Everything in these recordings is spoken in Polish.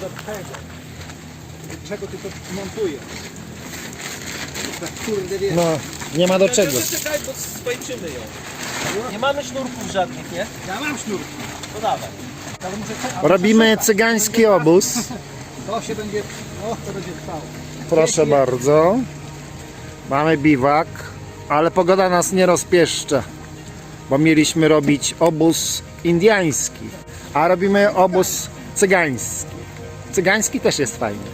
do czego? Do czego ty to montujesz? Tak kurde wiesz. No, nie ma do czego. Czekaj, bo skończymy ją. Nie mamy sznurków żadnych, nie? Ja mam sznur. No dawaj. Ale muszę ale Robimy cygański obóz. To się będzie, o to będzie trwało. Proszę bardzo. Mamy biwak, ale pogoda nas nie rozpieszcza, bo mieliśmy robić obóz indiański, a robimy obóz cygański. Cygański też jest fajny.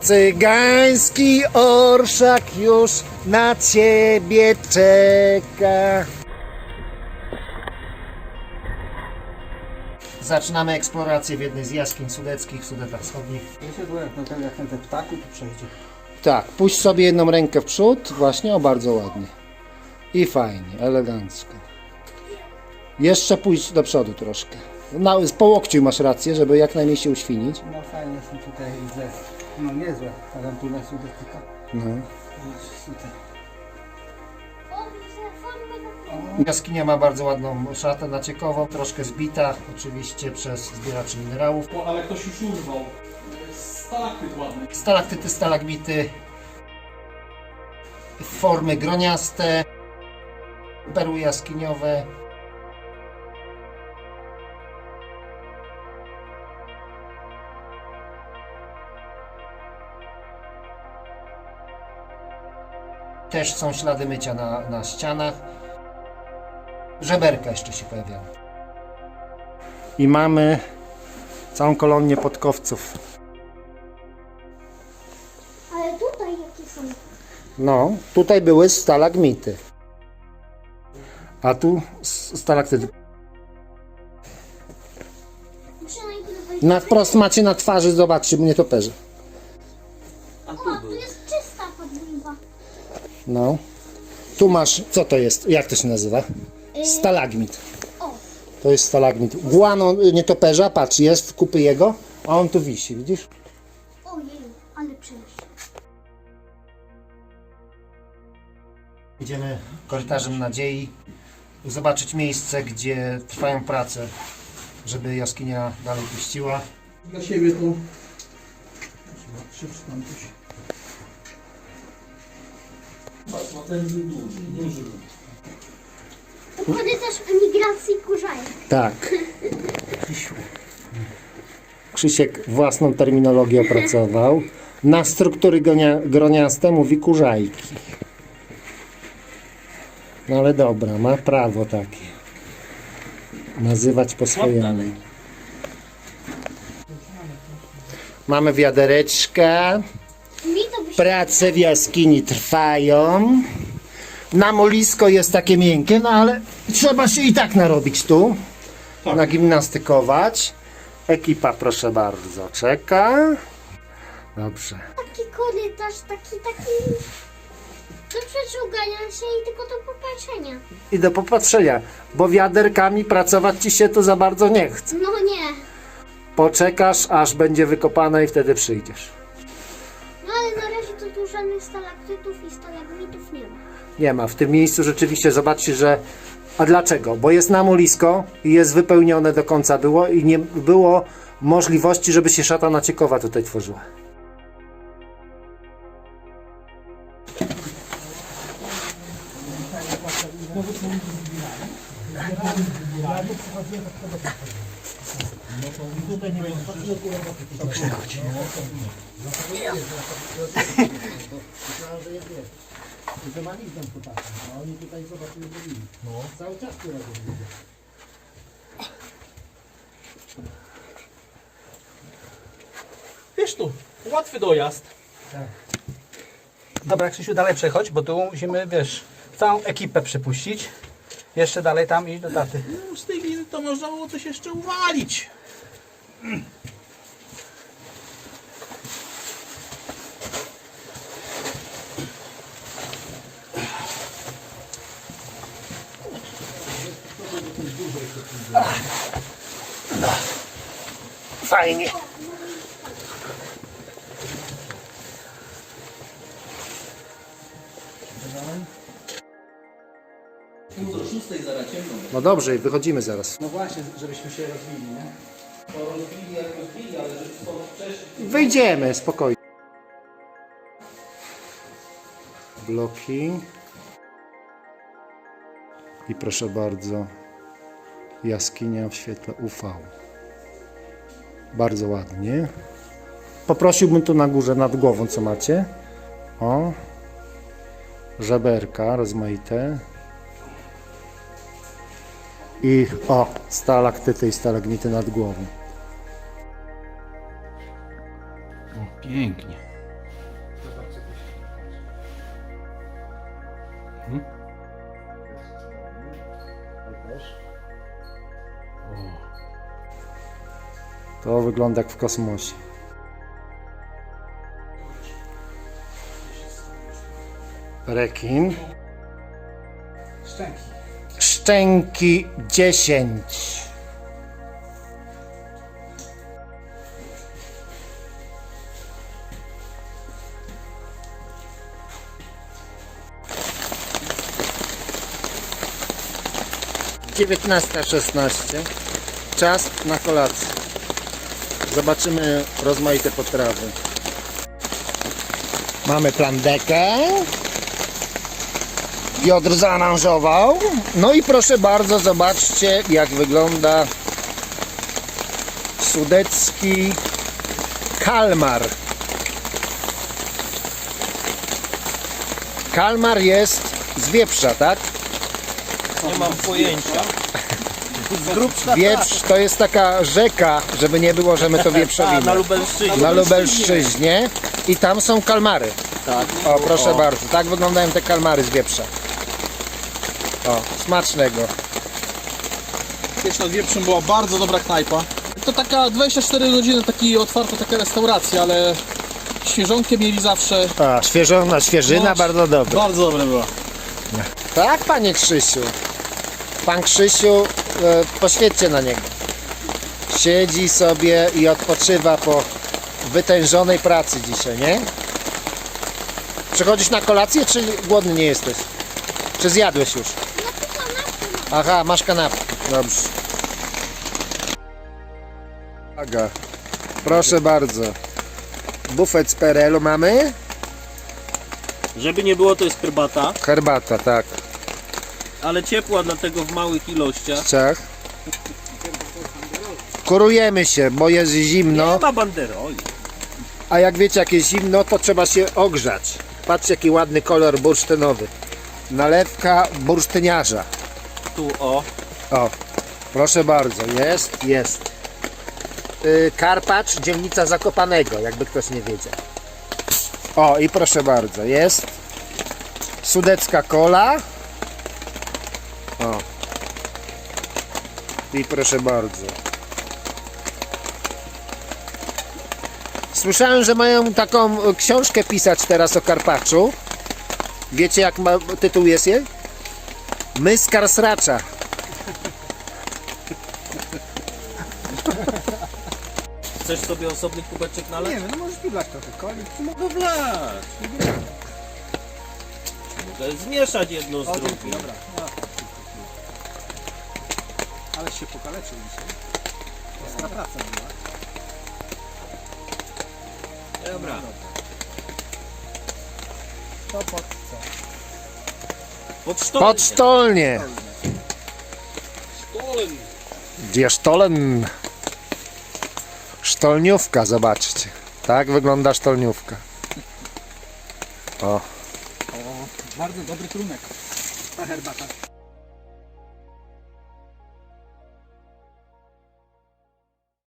Cygański orszak już na ciebie czeka. Zaczynamy eksplorację w jednej z jaskiń sudeckich, w Sudetach Wschodnich. Ja się byłem, no ten jak ten ptaku tu przejdzie. Tak, puść sobie jedną rękę w przód, właśnie, o bardzo ładnie. I fajnie, elegancko. Jeszcze pójść do przodu troszkę. Na, po łokciu masz rację, żeby jak najmniej się uświnić. No fajnie są tutaj widzę. No niezłe, tarantula sudetyka. No. Super. Jaskinia ma bardzo ładną szatę naciekową, troszkę zbita, oczywiście przez zbieraczy minerałów. O, ale ktoś już urwał. Stalaktyt ładny. Stalaktyty, stalagmity, formy groniaste, perły jaskiniowe. Też są ślady mycia na, na ścianach. Żeberka jeszcze się pojawiają. I mamy całą kolonię podkowców. Ale tutaj jakie są? No, tutaj były stalagmity. A tu stalaktyty. Na wprost macie na twarzy, zobaczcie, mnie to perze. No. Tu masz, co to jest? Jak to się nazywa? Stalagmit. O, To jest stalagmit. Guano y, nietoperza, patrz, jest w kupy jego, a on tu wisi, widzisz? ojej, ale przejść. Idziemy korytarzem nadziei, zobaczyć miejsce, gdzie trwają prace, żeby jaskinia dalej puściła. Dla siebie tu. Przeczytam coś. No ten był duży. duży. był. To korytarz emigracji kurzajek. Tak. Krzysiek własną terminologię opracował. Na struktury gonia, groniaste mówi kurzajki. No ale dobra, ma prawo takie. Nazywać po swojemu. Mamy wiadereczka. Prace w jaskini trwają. Namolisko jest takie miękkie, no ale trzeba się i tak narobić tu. Nagimnastykować. Ekipa, proszę bardzo, czeka. Dobrze. Taki korytarz, taki, taki... Do przeczołgania się i tylko do popatrzenia. I do popatrzenia, bo wiaderkami pracować ci się tu za bardzo nie chce. No nie. Poczekasz, aż będzie wykopane i wtedy przyjdziesz. I stalagmitów nie ma. Nie ma. W tym miejscu rzeczywiście zobaczcie, że. A dlaczego? Bo jest namolisko i jest wypełnione do końca było i nie było możliwości, żeby się szata naciekowa tutaj tworzyła. Oni tutaj zobaczyli, zrobili. Cały czas tu robią. Wiesz tu, łatwy dojazd. Dobra, Krzysiu, dalej przechodź, bo tu musimy, wiesz, całą ekipę przypuścić. Jeszcze dalej tam iść do taty. No, z tej gliny to można było coś jeszcze uwalić. Fajnie. Pół do szóstej zaraz ciemno. No dobrze, wychodzimy zaraz. No właśnie, żebyśmy się rozwili, nie? To rozbili jak rozbili, ale żeby stąd Wyjdziemy, spokojnie. Bloki. I proszę bardzo, jaskinia w świetle UV. Bardzo ładnie. Poprosiłbym tu na górze nad głową, co macie. O. Żeberka rozmaite. I o, stalaktyty i stalagnity nad głową. Pięknie. To wygląda jak w kosmosie. Rekin. Szczęki. Szczęki 10. Dziewiętnasta szesnaście. Czas na kolację. Zobaczymy rozmaite potrawy. Mamy plandekę. Piotr zaaranżował. No i proszę bardzo, zobaczcie jak wygląda sudecki kalmar. Kalmar jest z wieprza, tak? Nie mam pojęcia. Wieprz to jest taka rzeka, żeby nie było, że my to na wieprzowimy. Lubelszczyźnie. Na Lubelszczyźnie i tam są kalmary. Tak. O, proszę bardzo, tak wyglądają te kalmary z wieprza. O, smacznego. Kiedyś nad Wieprzem była bardzo dobra knajpa. To taka 24 godziny, taki otwarta taka restauracja, ale świeżonkę mieli zawsze. A, świeżona, świeżyna, No, bardzo dobra. Bardzo dobra była. Tak, panie Krzysiu. Pan Krzysiu, e, poświećcie na niego. Siedzi sobie i odpoczywa po wytężonej pracy dzisiaj, nie? Przychodzisz na kolację, czy głodny nie jesteś? Czy zjadłeś już? Aha, masz kanapkę. Dobrze. Uwaga. Proszę bardzo. Bufet z PRL-u mamy? Żeby nie było, to jest herbata, Herbata, tak. Ale ciepła, dlatego w małych ilościach. Ciach. Kurujemy się, bo jest zimno. Nie ma banderoli. A jak wiecie, jak jest zimno, to trzeba się ogrzać. Patrzcie, jaki ładny kolor bursztynowy. Nalewka bursztyniarza. Tu o. O, proszę bardzo, jest, jest. Yy, Karpacz, dzielnica Zakopanego, jakby ktoś nie wiedział. O, i proszę bardzo, jest. Sudecka kola. O. I proszę bardzo. Słyszałem, że mają taką książkę pisać teraz o Karpaczu. Wiecie jak ma, tytuł jest jej? My z Karsracza. Chcesz sobie osobny kubeczek nalać? Nie wiem, no możesz tu wlać trochę koli. Wlać. Mogę zmieszać jedno z drugim. Dobra. No. Ale się pokaleczył dzisiaj. Ostra praca była. Dobra. To pod co? Pod sztolnię. Podstolnie. Stolen. Gdzie sztolen? Sztolniówka, zobaczcie. Tak wygląda sztolniówka. O, Bardzo dobry trunek. Ta herbata.